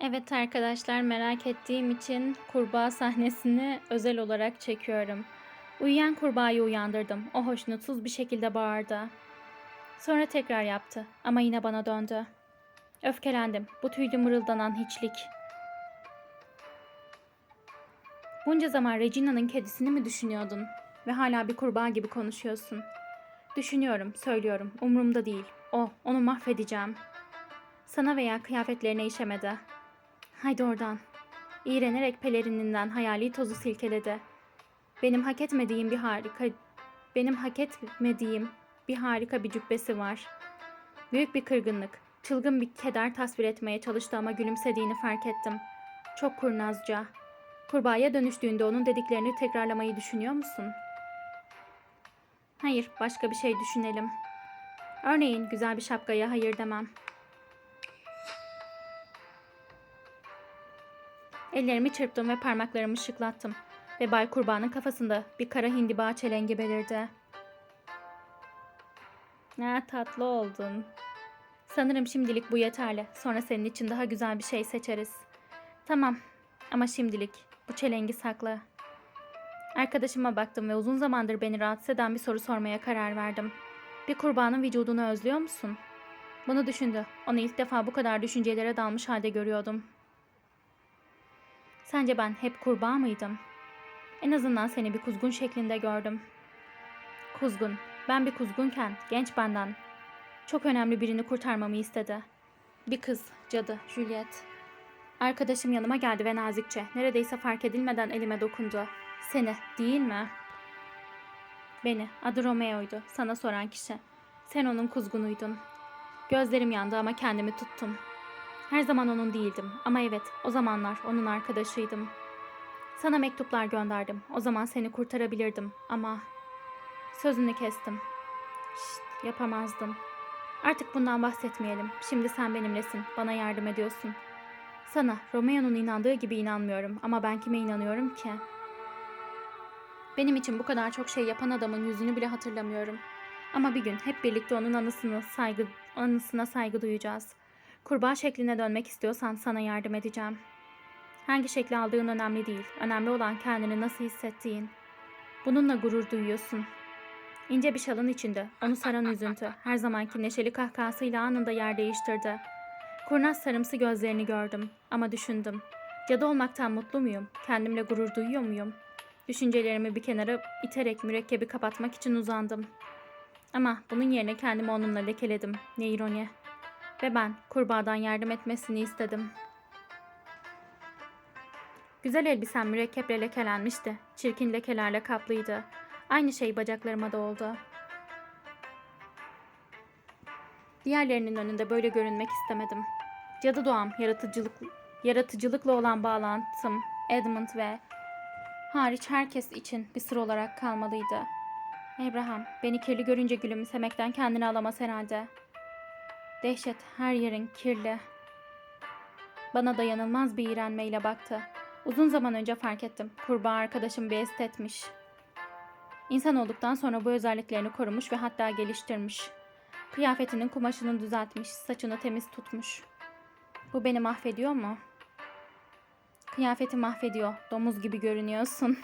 Evet arkadaşlar merak ettiğim için kurbağa sahnesini özel olarak çekiyorum. Uyuyan kurbağayı uyandırdım. O hoşnutsuz bir şekilde bağırdı. Sonra tekrar yaptı ama yine bana döndü. Öfkelendim. Bu tüylü mırıldanan hiçlik. Bunca zaman Regina'nın kedisini mi düşünüyordun? Ve hala bir kurbağa gibi konuşuyorsun. Düşünüyorum, söylüyorum. Umurumda değil. O, onu mahvedeceğim. Sana veya kıyafetlerine işemedi. Haydi oradan. İğrenerek pelerininden hayali tozu silkeledi. Benim hak etmediğim bir harika, benim hak etmediğim bir harika bir cübbesi var. Büyük bir kırgınlık, çılgın bir keder tasvir etmeye çalıştı ama gülümsediğini fark ettim. Çok kurnazca. Kurbağaya dönüştüğünde onun dediklerini tekrarlamayı düşünüyor musun? Hayır, başka bir şey düşünelim. Örneğin güzel bir şapkaya hayır demem. Ellerimi çırptım ve parmaklarımı şıklattım. Ve Bay Kurbağa'nın kafasında bir kara hindiba çelengi belirdi. Ne tatlı oldun. Sanırım şimdilik bu yeterli. Sonra senin için daha güzel bir şey seçeriz. Tamam ama şimdilik bu çelengi sakla. Arkadaşıma baktım ve uzun zamandır beni rahatsız eden bir soru sormaya karar verdim. Bir kurbağanın vücudunu özlüyor musun? Bunu düşündü. Onu ilk defa bu kadar düşüncelere dalmış halde görüyordum. Sence ben hep kurbağa mıydım? En azından seni bir kuzgun şeklinde gördüm. Kuzgun. Ben bir kuzgunken genç benden çok önemli birini kurtarmamı istedi. Bir kız, cadı, Juliet. Arkadaşım yanıma geldi ve nazikçe, neredeyse fark edilmeden elime dokundu. Seni, değil mi? Beni, adı Romeo'ydu, sana soran kişi. Sen onun kuzgunuydun. Gözlerim yandı ama kendimi tuttum. Her zaman onun değildim ama evet, o zamanlar onun arkadaşıydım. Sana mektuplar gönderdim. O zaman seni kurtarabilirdim ama sözünü kestim. Şşt, yapamazdım. Artık bundan bahsetmeyelim. Şimdi sen benimlesin. Bana yardım ediyorsun. Sana Romeo'nun inandığı gibi inanmıyorum ama ben kime inanıyorum ki? Benim için bu kadar çok şey yapan adamın yüzünü bile hatırlamıyorum. Ama bir gün hep birlikte onun anısını saygı anısına saygı duyacağız. Kurbağa şekline dönmek istiyorsan sana yardım edeceğim. Hangi şekli aldığın önemli değil. Önemli olan kendini nasıl hissettiğin. Bununla gurur duyuyorsun. İnce bir şalın içinde onu saran üzüntü her zamanki neşeli kahkahasıyla anında yer değiştirdi. Kurnaz sarımsı gözlerini gördüm ama düşündüm. Cadı olmaktan mutlu muyum? Kendimle gurur duyuyor muyum? Düşüncelerimi bir kenara iterek mürekkebi kapatmak için uzandım. Ama bunun yerine kendimi onunla lekeledim. Ne ironi. Ve ben kurbağadan yardım etmesini istedim. Güzel elbisem mürekkeple lekelenmişti. Çirkin lekelerle kaplıydı. Aynı şey bacaklarıma da oldu. Diğerlerinin önünde böyle görünmek istemedim. Cadı doğam, yaratıcılık, yaratıcılıkla olan bağlantım, Edmund ve hariç herkes için bir sır olarak kalmalıydı. Abraham, beni kirli görünce gülümsemekten kendini alamaz herhalde. Dehşet, her yerin kirli. Bana dayanılmaz bir iğrenmeyle baktı. Uzun zaman önce fark ettim. Kurbağa arkadaşım bir estetmiş. İnsan olduktan sonra bu özelliklerini korumuş ve hatta geliştirmiş. Kıyafetinin kumaşını düzeltmiş, saçını temiz tutmuş. Bu beni mahvediyor mu? Kıyafeti mahvediyor. Domuz gibi görünüyorsun.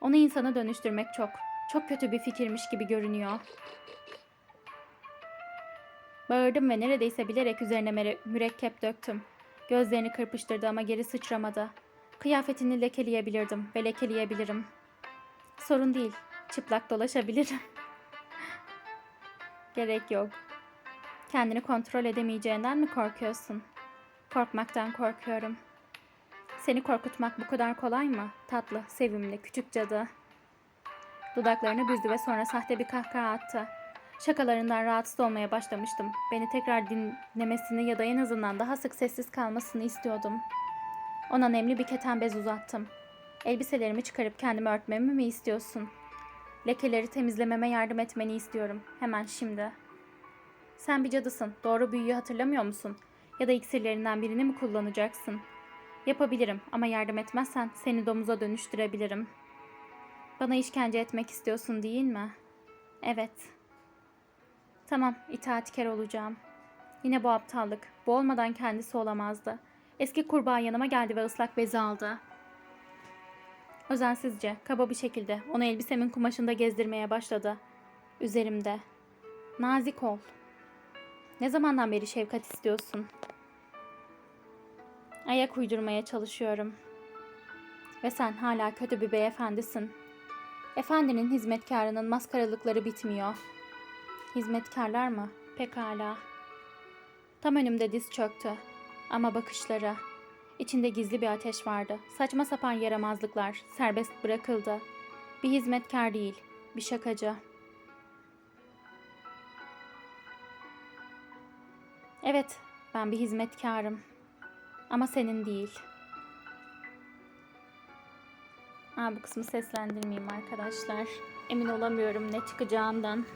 Onu insana dönüştürmek çok, çok kötü bir fikirmiş gibi görünüyor. Bağırdım ve neredeyse bilerek üzerine mürekkep döktüm. Gözlerini kırpıştırdı ama geri sıçramadı. Kıyafetini lekeleyebilirdim ve lekeleyebilirim. Sorun değil. Çıplak dolaşabilirim. Gerek yok. Kendini kontrol edemeyeceğinden mi korkuyorsun? Korkmaktan korkuyorum. Seni korkutmak bu kadar kolay mı? Tatlı, sevimli, küçük cadı. Dudaklarını büzdü ve sonra sahte bir kahkaha attı. Şakalarından rahatsız olmaya başlamıştım. Beni tekrar dinlemesini ya da en azından daha sık sessiz kalmasını istiyordum. Ona nemli bir keten bez uzattım. Elbiselerimi çıkarıp kendimi örtmemi mi istiyorsun? Lekeleri temizlememe yardım etmeni istiyorum. Hemen şimdi. Sen bir cadısın. Doğru büyüyü hatırlamıyor musun? Ya da iksirlerinden birini mi kullanacaksın? Yapabilirim ama yardım etmezsen seni domuza dönüştürebilirim. Bana işkence etmek istiyorsun değil mi? Evet. Tamam, itaatkar olacağım. Yine bu aptallık. Bu olmadan kendisi olamazdı. Eski kurbağa yanıma geldi ve ıslak bezi aldı. Özensizce, kaba bir şekilde onu elbisemin kumaşında gezdirmeye başladı. Üzerimde. Nazik ol. Ne zamandan beri şefkat istiyorsun? Ayak uydurmaya çalışıyorum. Ve sen hala kötü bir beyefendisin. Efendinin hizmetkarının maskaralıkları bitmiyor. Hizmetkarlar mı? Pekala. Tam önümde diz çöktü. Ama bakışları. İçinde gizli bir ateş vardı. Saçma sapan yaramazlıklar serbest bırakıldı. Bir hizmetkar değil, bir şakacı. Evet, ben bir hizmetkarım. Ama senin değil. Aa, bu kısmı seslendirmeyeyim arkadaşlar. Emin olamıyorum ne çıkacağından.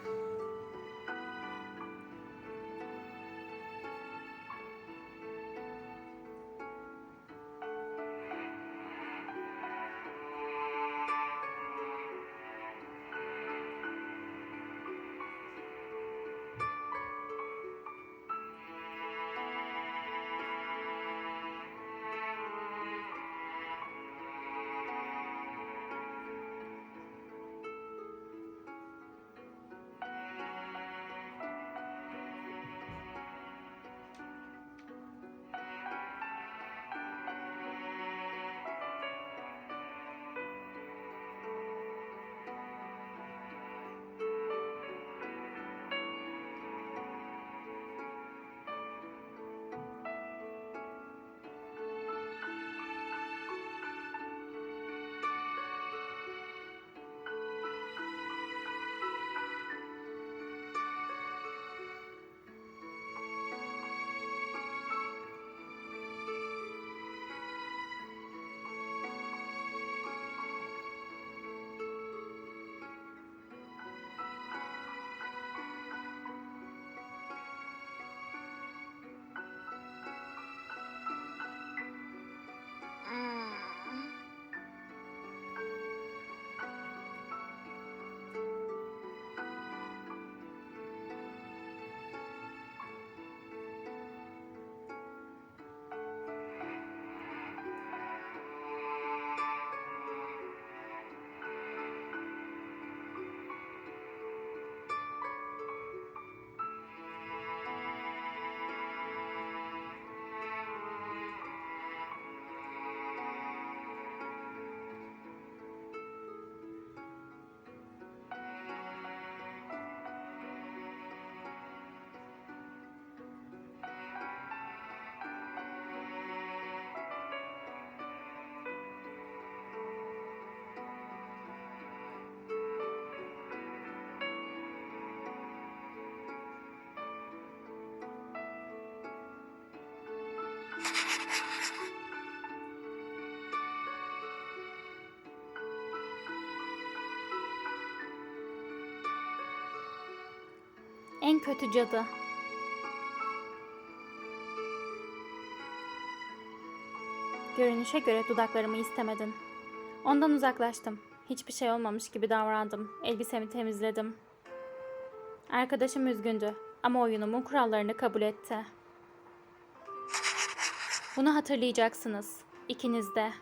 En kötü cadı. Görünüşe göre dudaklarımı istemedin. Ondan uzaklaştım. Hiçbir şey olmamış gibi davrandım. Elbisemi temizledim. Arkadaşım üzgündü ama oyunumun kurallarını kabul etti. Bunu hatırlayacaksınız. İkiniz de.